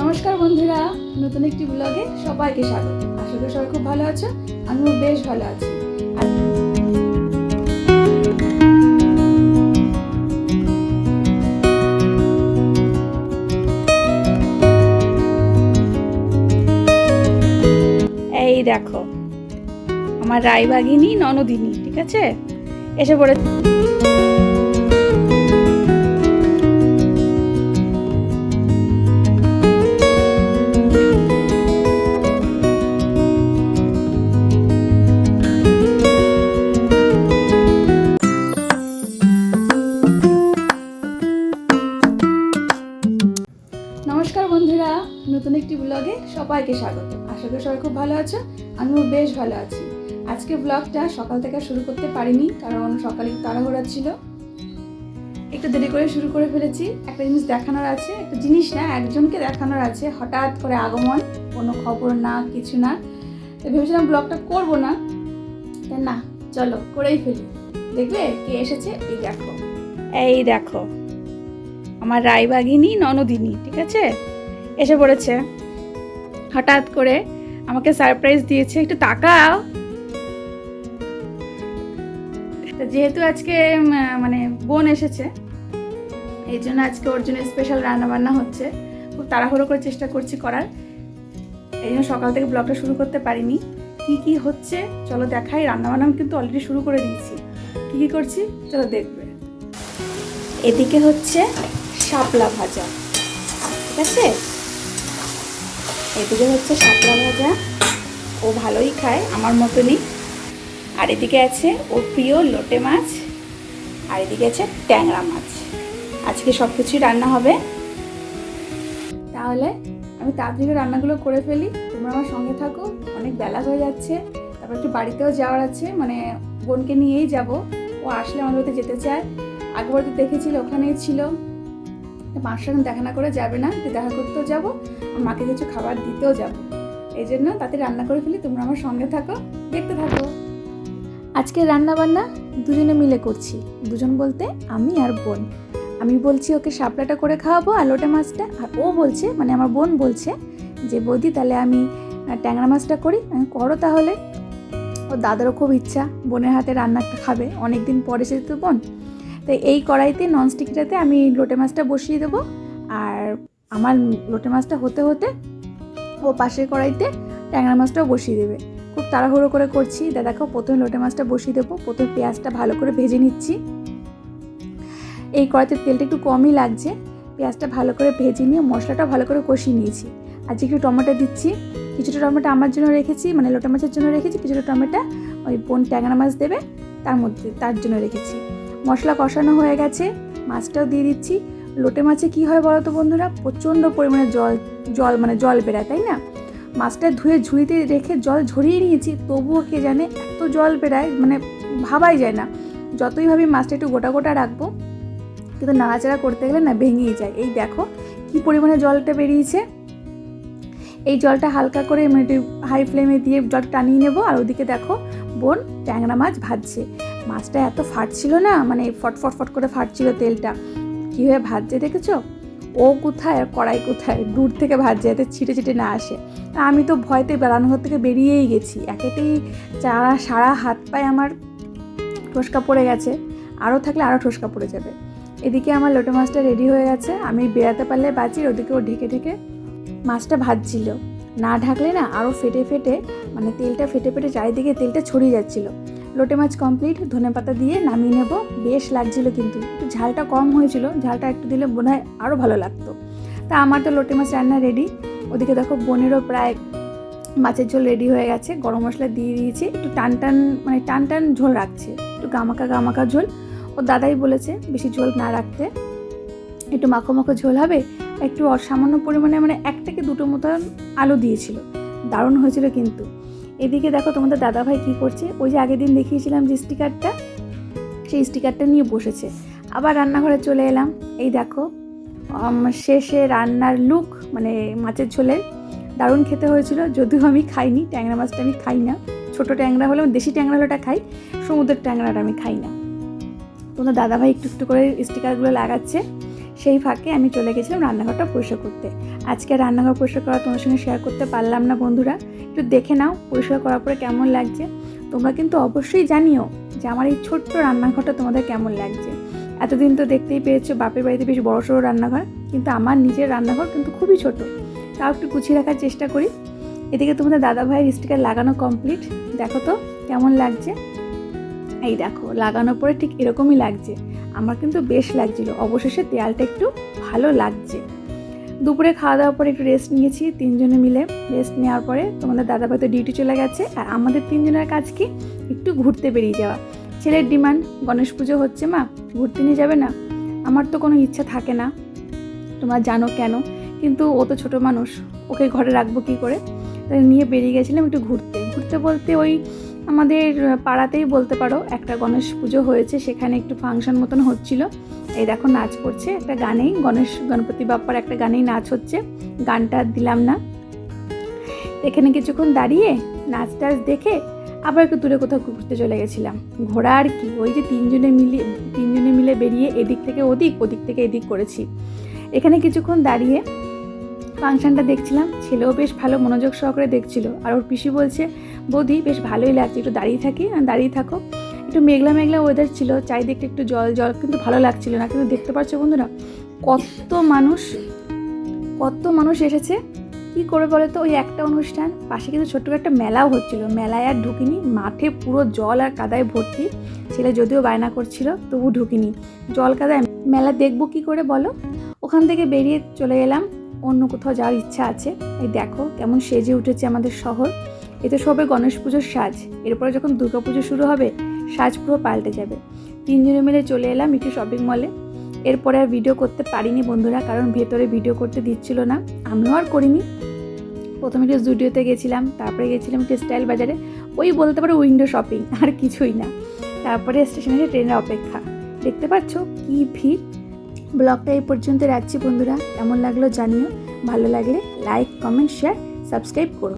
নমস্কার বন্ধুরা, নতুন একটি ব্লগে সবাইকে স্বাগত। আশা করি সবাই খুব ভালো আছো, আমিও বেশ ভালো আছি। এই দেখো, আমার রায়বাগিনী ননদিনী, ঠিক আছে? এসে পড়ে নতুন একটি ব্লগে সবাইকে স্বাগত। আশা করি সবাই খুব ভালো আছো, আমিও বেশ ভালো আছি। আজকে ব্লগটা সকাল থেকে শুরু করতে পারিনি, কারণ সকালে তাড়াহুড়া ছিল। একটু দেরি করে শুরু করে ফেলেছি। একটা জিনিস দেখানোর আছে, একটা জিনিস না, একজনকে দেখানোর আছে, হঠাৎ করে আগমন, কোনো খবর না, কিছু না। তো ভেবেছিলাম ব্লগটা করব না না, চলো করেই ফেলি। দেখবে কে এসেছে? এই দেখো। এই দেখো, আমার রায়বাগিনী ননদিনী, ঠিক আছে? এসে পড়েছে। হঠাৎ করে আমাকে সারপ্রাইজ দিয়েছে, একটু তাকাও। যেহেতু আজকে মানে বোন এসেছে, এই জন্য আজকে ওর জন্য স্পেশাল রান্না বান্না হচ্ছে। খুব তাড়াহুড়ো করে চেষ্টা করছি করার। এই জন্য সকাল থেকে ব্লগটা শুরু করতে পারিনি। কি কি হচ্ছে, চলো দেখাই। রান্না বান্না আমি কিন্তু অলরেডি শুরু করে দিয়েছি। কি কি করছি, চলো দেখবে। এদিকে হচ্ছে শাপলা ভাজা। ঠিক আছে? এদিকে হচ্ছে শাপলা ভাজা। ও ভালোই খায় আমার মতনই। আর এদিকে আছে ওর প্রিয় লোটে মাছ, আর এদিকে আছে ট্যাংরা মাছ। আজকে সব কিছুই রান্না হবে। তাহলে আমি তাড়াতাড়ি রান্নাগুলো করে ফেলি। তোমরা আমার সঙ্গে থাকো, অনেক বেলা হয়ে যাচ্ছে। তারপর একটু বাড়িতেও যাওয়ার আছে মানে বোনকে নিয়েই যাব। ও আসলে আমাদের বাড়িতে যেতে চায়। আগেবার তো দেখেছিল, ওখানেই ছিল। মার দেখা না করে যাবে না দেখা করতেও যাব। মাকে কিছু খাবার দিতেও যাব। এই জন্য তাতে রান্না করে ফেলি, তোমরা আমার সঙ্গে থাকো, দেখতে থাকো। আজকে রান্না বান্না দুজনে মিলে করছি, দুজন বলতে আমি আর বোন। আমি বলছি ওকে শাপলাটা করে খাওয়াবো আর লোটে মাছটা, আর ও বলছে মানে আমার বোন বলছে যে, বৌদি, তাহলে আমি ট্যাংরা মাছটা করি করো তাহলে। ওর দাদারও খুব ইচ্ছা, বোনের হাতে রান্নাটা খাবে অনেক দিন পরে এসেছে তো বোন। তো এই কড়াইতে ননস্টিকটাতে আমি লোটে মাছটা বসিয়ে দেবো আমার লোটে মাছটা হতে হতে ও পাশের কড়াইতে ট্যাংরা মাছটাও বসিয়ে দেবে। খুব তাড়াহুড়ো করে করছি। দাদাকেও প্রথমে লোটে মাছটা বসিয়ে দেবো। প্রথমে পেঁয়াজটা ভালো করে ভেজে নিচ্ছি। এই কড়াইতে তেলটা একটু কমই লাগছে। পেঁয়াজটা ভালো করে ভেজে নিয়ে মশলাটা ভালো করে কষিয়ে নিয়েছি। আজকে একটু টমেটো দিচ্ছি। কিছুটা টমেটো আমার জন্য রেখেছি মানে লোটা মাছের জন্য রেখেছি। কিছুটা টমেটো ওই বোন ট্যাংরা মাছ দেবে, তার মধ্যে, তার জন্য রেখেছি। মশলা কষানো হয়ে গেছে। মাছটাও দিয়ে দিচ্ছি। লোটে মাছে কি হয় বলো তো বন্ধুরা? প্রচণ্ড পরিমাণে জল জল মানে জল বেরায়, তাই না? মাছটা ধুয়ে ঝুড়িতে রেখে জল ঝরিয়ে নিয়েছি, তবুও কে জানে এত জল বেরায় মানে ভাবাই যায় না। যতই ভাবি মাছটা একটু গোটা গোটা রাখব, কিন্তু নাড়াচাড়া করতে গেলে না ভেঙেই যায়। এই দেখো কি পরিমাণে জলটা বেরিয়েছে। এই জলটা হালকা করে মানে হাই ফ্লেমে দিয়ে জল টানিয়ে নেব, আর ওদিকে দেখো বোন ট্যাংরা মাছ ভাজছে। মাছটা এত ফাটছিল না মানে ফট ফট ফট করে ফাটছিল তেলটা। কীভাবে ভাজছে দেখেছ? ও কোথায় আর কড়াই কোথায়? দূর থেকে ভাজছে যাতে ছিটে ছিটে না আসে। আমি তো ভয়তে রান্নাঘর থেকে বেরিয়েই গেছি। একেতেই চারা সারা হাত পায়ে আমার ঠোসকা পড়ে গেছে। আরও থাকলে আরও ঠোসকা পড়ে যাবে। এদিকে আমার লোটে মাছটা রেডি হয়ে গেছে। আমি বেরাতে পারলে বাঁচি, ওদিকে ও ঢেকে ঢেকে মাছটা ভাজছিল। না ঢাকলে না আরও ফেটে ফেটে মানে তেলটা ফেটে ফেটে চারিদিকে তেলটা ছড়িয়ে যাচ্ছিল। লোটে মাছ কমপ্লিট ধনে পাতা দিয়ে নামিয়ে নেব। বেশ লাগছিল কিন্তু। ঝালটা কম হয়েছিল, ঝালটা একটু দিলে মনে হয় আরও ভালো লাগতো। তা আমার তো লোটে মাছ রান্না রেডি ওদিকে দেখো বোনেরও প্রায় মাছের ঝোল রেডি হয়ে গেছে। গরম মশলা দিয়ে দিয়েছি। একটু টান টান মানে টান টান ঝোল রাখছে। একটু গামাকা গামাকা ঝোল। ও দাদাই বলেছে বেশি ঝোল না রাখতে। একটু মাখো মাখো ঝোল হবে। একটু অসামান্য পরিমাণে মানে এক থেকে দুটো মতন আলু দিয়েছিল। দারুণ হয়েছিল কিন্তু। এদিকে দেখো তোমাদের দাদাভাই কি করছে? ওই যে আগের দিন দেখিয়েছিলাম যে স্টিকারটা, সেই স্টিকারটা নিয়ে বসেছে। আবার রান্নাঘরে চলে এলাম। এই দেখো শেষে রান্নার লুক মানে মাছের ঝোলের দারুণ খেতে হয়েছিল, যদিও আমি খাইনি, ট্যাংরা মাছটা আমি খাই না। ছোটো ট্যাংরা হলেও, দেশি ট্যাংরা হলেটা খাই, সমুদ্রের ট্যাংরাটা আমি খাই না। তোমাদের দাদাভাই একটু একটু করে স্টিকারগুলো লাগাচ্ছে। সেই ফাঁকে আমি চলে গেছিলাম রান্নাঘরটা পরিষ্কার করতে। আজকে রান্নাঘর পরিষ্কার করা তোমার সঙ্গে শেয়ার করতে পারলাম না বন্ধুরা। একটু দেখে নাও পরিষ্কার করার পরে কেমন লাগছে। তোমরা কিন্তু অবশ্যই জানিও যে আমার এই ছোট্ট রান্নাঘরটা তোমাদের কেমন লাগছে। এতদিন তো দেখতেই পেয়েছ বাপের বাড়িতে বেশ বড় সড়ো রান্নাঘর, কিন্তু আমার নিজের রান্নাঘর কিন্তু খুবই ছোট। তাও একটু গুছিয়ে রাখার চেষ্টা করি। এদিকে তোমাদের দাদা ভাইয়ের স্টিকার লাগানো কমপ্লিট দেখো তো কেমন লাগছে। এই দেখো, লাগানোর পরে ঠিক এরকমই লাগছে। আমার কিন্তু বেশ লাগছিল। অবশেষে দেয়ালটা একটু ভালো লাগছে। দুপুরে খাওয়া দাওয়ার পরে একটু রেস্ট নিয়েছি, তিনজনে মিলে। রেস্ট নেওয়ার পরে তোমাদের দাদা ভাই তো ডিউটি চলে গেছে। আর আমাদের তিনজনের কাজ কি? একটু ঘুরতে বেরিয়ে যাওয়া। ছেলের ডিমান্ড গণেশ পুজো হচ্ছে মা, ঘুরতে নিয়ে যাবে না? আমার তো কোনো ইচ্ছা থাকে না। তোমরা জানো কেন? কিন্তু ও তো ছোটো মানুষ, ওকে ঘরে রাখব কী করে? তাই নিয়ে বেরিয়ে গেছিলাম একটু ঘুরতে। ঘুরতে বলতে ওই আমাদের পাড়াতেই বলতে পারো, একটা গণেশ পুজো হয়েছে, সেখানে একটু ফাংশন মতন হচ্ছিল। এই দেখো নাচ করছে, একটা গানেই, গণেশ, গণপতি বাপ্পার একটা গানেই নাচ হচ্ছে। গানটা দিলাম না। এখানে কিছুক্ষণ দাঁড়িয়ে নাচ টাচ দেখে আবার একটু দূরে কোথাও ঘুরতে চলে গেছিলাম। ঘোরা আর কি, ওই যে তিনজনে মিলে তিনজনে মিলে বেরিয়ে এদিক থেকে ওদিক ওদিক থেকে এদিক করেছি। এখানে কিছুক্ষণ দাঁড়িয়ে ফাংশনটা দেখছিলাম, ছেলেও বেশ ভালো মনোযোগ সহকারে দেখছিল। আর ওর পিসি বলছে বৌদি, বেশ ভালোই লাগছে। একটু দাঁড়িয়ে থাকি দাঁড়িয়ে থাকো। একটু মেঘলা মেঘলা ওয়েদার ছিল, চারিদিকটা একটু জল জল, কিন্তু ভালো লাগছিল না। কিন্তু দেখতে পাচ্ছ বন্ধুরা, কত মানুষ কত মানুষ এসেছে। কি করে বলে তো ওই একটা অনুষ্ঠান, পাশে কিন্তু ছোট্ট একটা মেলাও হচ্ছিল। মেলায় আর ঢুকিনি, মাঠে পুরো জল আর কাদায় ভর্তি। ছেলে যদিও বায়না করছিল তবু ঢুকিনি। জল, কাদায় মেলা দেখব কি করে বলো? ওখান থেকে বেরিয়ে চলে এলাম। অন্য কোথাও যাওয়ার ইচ্ছা আছে। এই দেখো, কেমন সেজে উঠেছে আমাদের শহর। এ তো সবে গণেশ পুজোর সাজ। এরপরে যখন দুর্গা পুজো শুরু হবে, সাজ পুরো পাল্টে যাবে। তিনজনে মিলে চলে এলাম একটু শপিং মলে এরপরে আর ভিডিও করতে পারিনি বন্ধুরা, কারণ ভেতরে ভিডিও করতে দিচ্ছিল না। আমিও আর করিনি। প্রথমে একটু স্টুডিওতে গেছিলাম, তারপরে গেছিলাম একটু স্টাইল বাজারে। ওই বলতে পারো উইন্ডো শপিং আর কিছুই না। তারপরে স্টেশনে এসে ট্রেনের অপেক্ষা। দেখতে পাচ্ছ কী ভিড়। ব্লগটা এই পর্যন্ত রাখছি বন্ধুরা। কেমন লাগল জানিও। ভালো লাগলে লাইক কমেন্ট শেয়ার সাবস্ক্রাইব করো।